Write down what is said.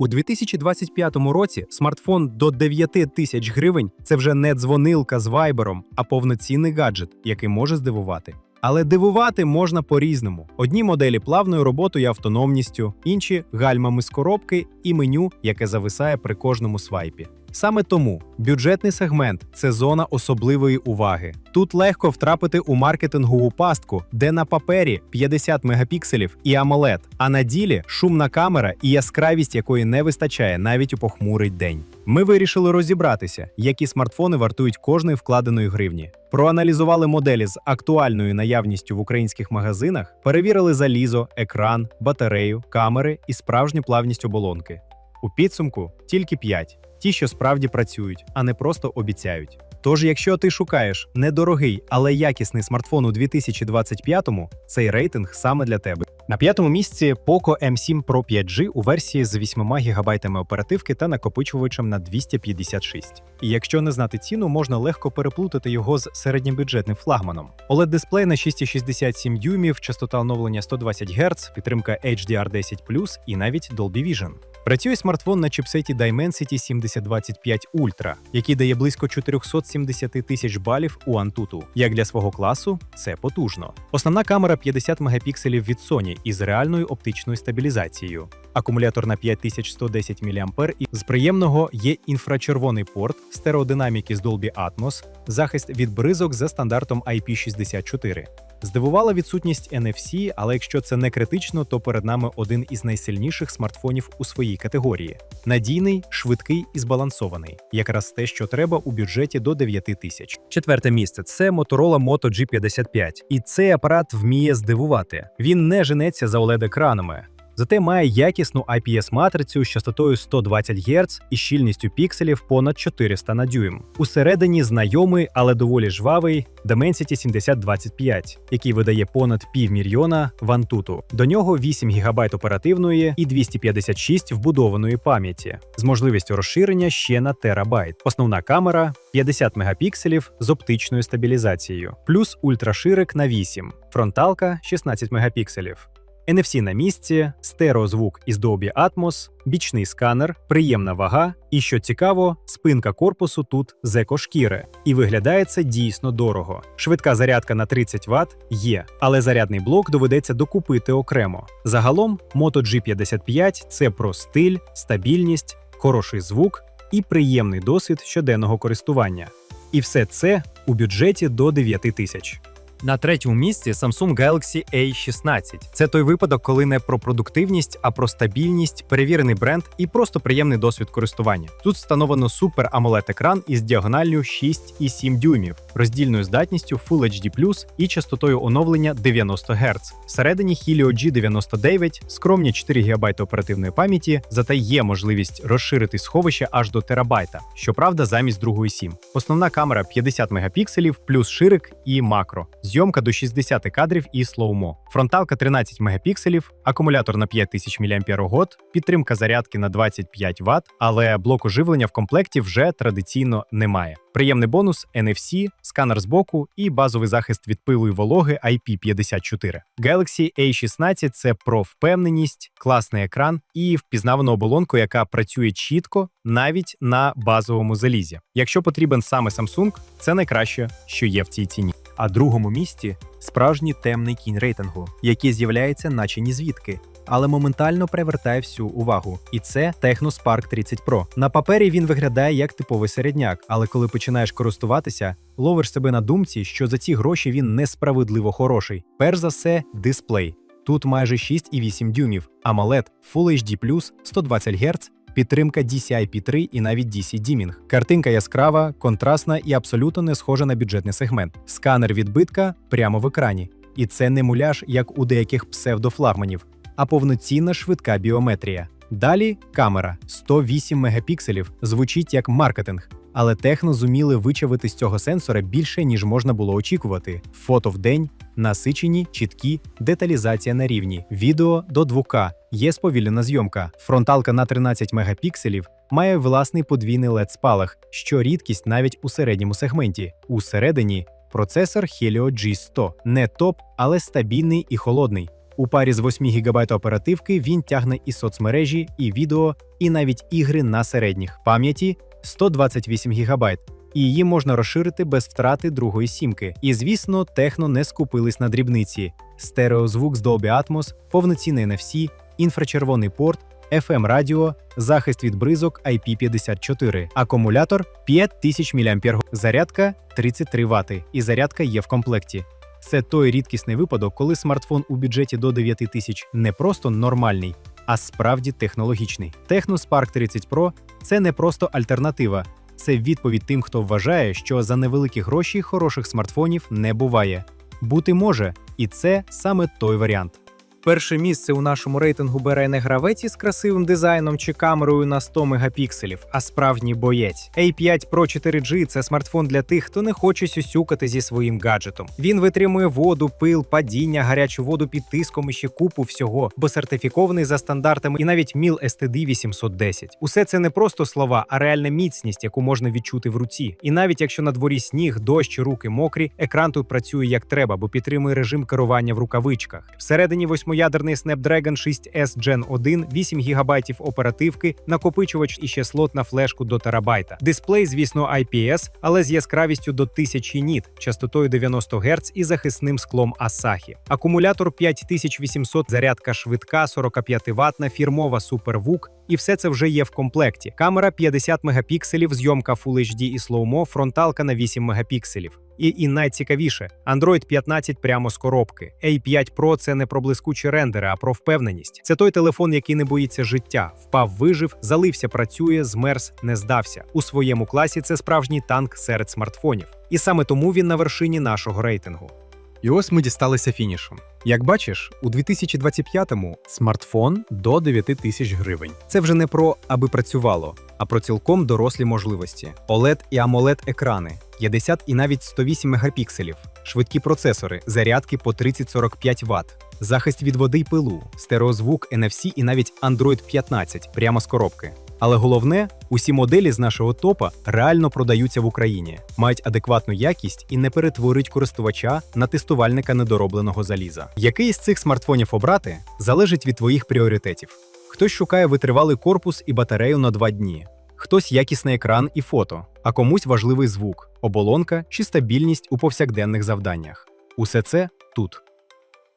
У 2025 році смартфон до 9 тисяч гривень це вже не дзвонилка з вайбером, а повноцінний гаджет, який може здивувати. Але дивувати можна по-різному. Одні моделі плавною роботою і автономністю, інші гальмами з коробки і меню, яке зависає при кожному свайпі. Саме тому бюджетний сегмент це зона особливої уваги. Тут легко втрапити у маркетингову пастку, де на папері 50 мегапікселів і AMOLED, а на ділі шумна камера і яскравість якої не вистачає навіть у похмурий день. Ми вирішили розібратися, які смартфони вартують кожної вкладеної гривні. Проаналізували моделі з актуальною наявністю в українських магазинах, перевірили залізо, екран, батарею, камери і справжню плавність оболонки. У підсумку тільки 5. Ті, що справді працюють, а не просто обіцяють. Тож, якщо ти шукаєш недорогий, але якісний смартфон у 2025-му, цей рейтинг саме для тебе. На п'ятому місці Poco M7 Pro 5G у версії з 8 ГБ оперативки та накопичувачем на 256. І якщо не знати ціну, можна легко переплутати його з середньобюджетним флагманом. oled дисплей на 6,67 дюймів, частота оновлення 120 Гц, підтримка HDR10+, і навіть Dolby Vision. Працює смартфон на чипсеті Dimensity 7025 Ultra, який дає близько 470 тисяч балів у Antutu. Як для свого класу, це потужно. Основна камера 50 мегапікселів від Sony із реальною оптичною стабілізацією. Акумулятор на 5110 мАh і з приємного є інфрачервоний порт, стереодинаміки з Dolby Atmos, захист від бризок за стандартом IP64. Здивувала відсутність NFC, але якщо це не критично, то перед нами один із найсильніших смартфонів у своїй категорії: надійний, швидкий і збалансований, якраз те, що треба у бюджеті до 9 тисяч. Четверте місце це Motorola Moto G55. І цей апарат вміє здивувати. Він не женеться за oled екранами Зате має якісну IPS-матрицю з частотою 120 Гц і щільністю пікселів понад 400 на дюйм. Усередині знайомий, але доволі жвавий Dimensity 7025, який видає понад півмільйона вантуту. До нього 8 ГБ оперативної і 256 вбудованої пам'яті з можливістю розширення ще на терабайт. Основна камера 50 мегапікселів з оптичною стабілізацією, плюс ультраширик на 8, фронталка 16 мегапікселів. NFC на місці, стереозвук із Dolby Atmos, бічний сканер, приємна вага, і що цікаво, спинка корпусу тут з екошкіри. І виглядає це дійсно дорого. Швидка зарядка на 30 Вт є, але зарядний блок доведеться докупити окремо. Загалом, Moto G55 це про стиль, стабільність, хороший звук і приємний досвід щоденного користування. І все це у бюджеті до 9 тисяч. На третьому місці Samsung Galaxy A16. Це той випадок, коли не про продуктивність, а про стабільність, перевірений бренд і просто приємний досвід користування. Тут встановлено супер amoled екран із діагоналлю 6,7 дюймів, роздільною здатністю Full HD+, і частотою оновлення 90 Гц. Всередині Helio G99, скромні 4 ГБ оперативної пам'яті, зате є можливість розширити сховище аж до терабайта, щоправда, замість другої сім. Основна камера 50 мегапікселів, плюс ширик і макро зйомка до 60 кадрів і слоумо, фронталка 13 мегапікселів, акумулятор на 5000 мАч, підтримка зарядки на 25 Вт, але блоку живлення в комплекті вже традиційно немає. Приємний бонус NFC, сканер збоку і базовий захист від пилу і вологи IP54. Galaxy A16 це про впевненість, класний екран і впізнавану оболонку, яка працює чітко навіть на базовому залізі. Якщо потрібен саме Samsung, це найкраще, що є в цій ціні. А другому місці справжній темний кінь рейтингу, який з'являється, наче ні звідки, але моментально привертає всю увагу. І це Techno Spark 30 Pro. На папері він виглядає як типовий середняк, але коли починаєш користуватися, ловиш себе на думці, що за ці гроші він несправедливо хороший. Перш за все, дисплей. Тут майже 6,8 дюймів, AMOLED, Full HD+, 120 Гц підтримка DCI-P3 і навіть DC Dimming. Картинка яскрава, контрастна і абсолютно не схожа на бюджетний сегмент. Сканер відбитка прямо в екрані. І це не муляж, як у деяких псевдофлагманів, а повноцінна швидка біометрія. Далі камера 108 мегапікселів звучить як маркетинг, але техно зуміли вичавити з цього сенсора більше, ніж можна було очікувати. Фото в день, насичені, чіткі, деталізація на рівні, відео до 2К, є сповільнена зйомка. Фронталка на 13 мегапікселів має власний подвійний led спалах, що рідкість навіть у середньому сегменті. Усередині процесор Helio G100. не топ, але стабільний і холодний. У парі з 8 ГБ оперативки він тягне і соцмережі, і відео, і навіть ігри на середніх пам'яті 128 ГБ. І її можна розширити без втрати другої сімки. І звісно, техно не скупились на дрібниці: стереозвук з Dolby Atmos, повноцінний NFC, інфрачервоний порт, FM радіо, захист від бризок IP54, акумулятор 5000 мАч, зарядка 33 Вт, і зарядка є в комплекті. Це той рідкісний випадок, коли смартфон у бюджеті до 9 тисяч не просто нормальний, а справді технологічний. Техноспарк Spark 30 Pro – це не просто альтернатива, це відповідь тим, хто вважає, що за невеликі гроші хороших смартфонів не буває. Бути може, і це саме той варіант. Перше місце у нашому рейтингу бере не гравець із красивим дизайном чи камерою на 100 мегапікселів, а справжній боєць. A5 Pro 4G – це смартфон для тих, хто не хоче сюсюкати зі своїм гаджетом. Він витримує воду, пил, падіння, гарячу воду під тиском і ще купу всього, бо сертифікований за стандартами і навіть МІЛ STD 810. Усе це не просто слова, а реальна міцність, яку можна відчути в руці. І навіть якщо на дворі сніг, дощ, руки мокрі, екран тут працює як треба, бо підтримує режим керування в рукавичках. Всередині восьмиядерний Snapdragon 6S Gen 1, 8 ГБ оперативки, накопичувач і ще слот на флешку до терабайта. Дисплей, звісно, IPS, але з яскравістю до 1000 ніт, частотою 90 Гц і захисним склом Asahi. Акумулятор 5800, зарядка швидка, 45 ватна, фірмова SuperVOOC, і все це вже є в комплекті. Камера 50 мегапікселів, зйомка Full HD і слоумо, фронталка на 8 мегапікселів. І, і найцікавіше, Android 15 прямо з коробки. A5 Pro – це не про блискучі рендери, а про впевненість. Це той телефон, який не боїться життя. Впав, вижив, залився, працює, змерз, не здався. У своєму класі це справжній танк серед смартфонів. І саме тому він на вершині нашого рейтингу. І ось ми дісталися фінішу. Як бачиш, у 2025-му смартфон до 9 тисяч гривень. Це вже не про аби працювало, а про цілком дорослі можливості. OLED і AMOLED екрани, 50 і навіть 108 мегапікселів, швидкі процесори, зарядки по 30-45 Вт, захист від води й пилу, стереозвук, NFC і навіть Android 15 прямо з коробки. Але головне, усі моделі з нашого топа реально продаються в Україні, мають адекватну якість і не перетворюють користувача на тестувальника недоробленого заліза. Який з цих смартфонів обрати залежить від твоїх пріоритетів. Хтось шукає витривалий корпус і батарею на два дні, хтось якісний екран і фото, а комусь важливий звук, оболонка чи стабільність у повсякденних завданнях. Усе це тут.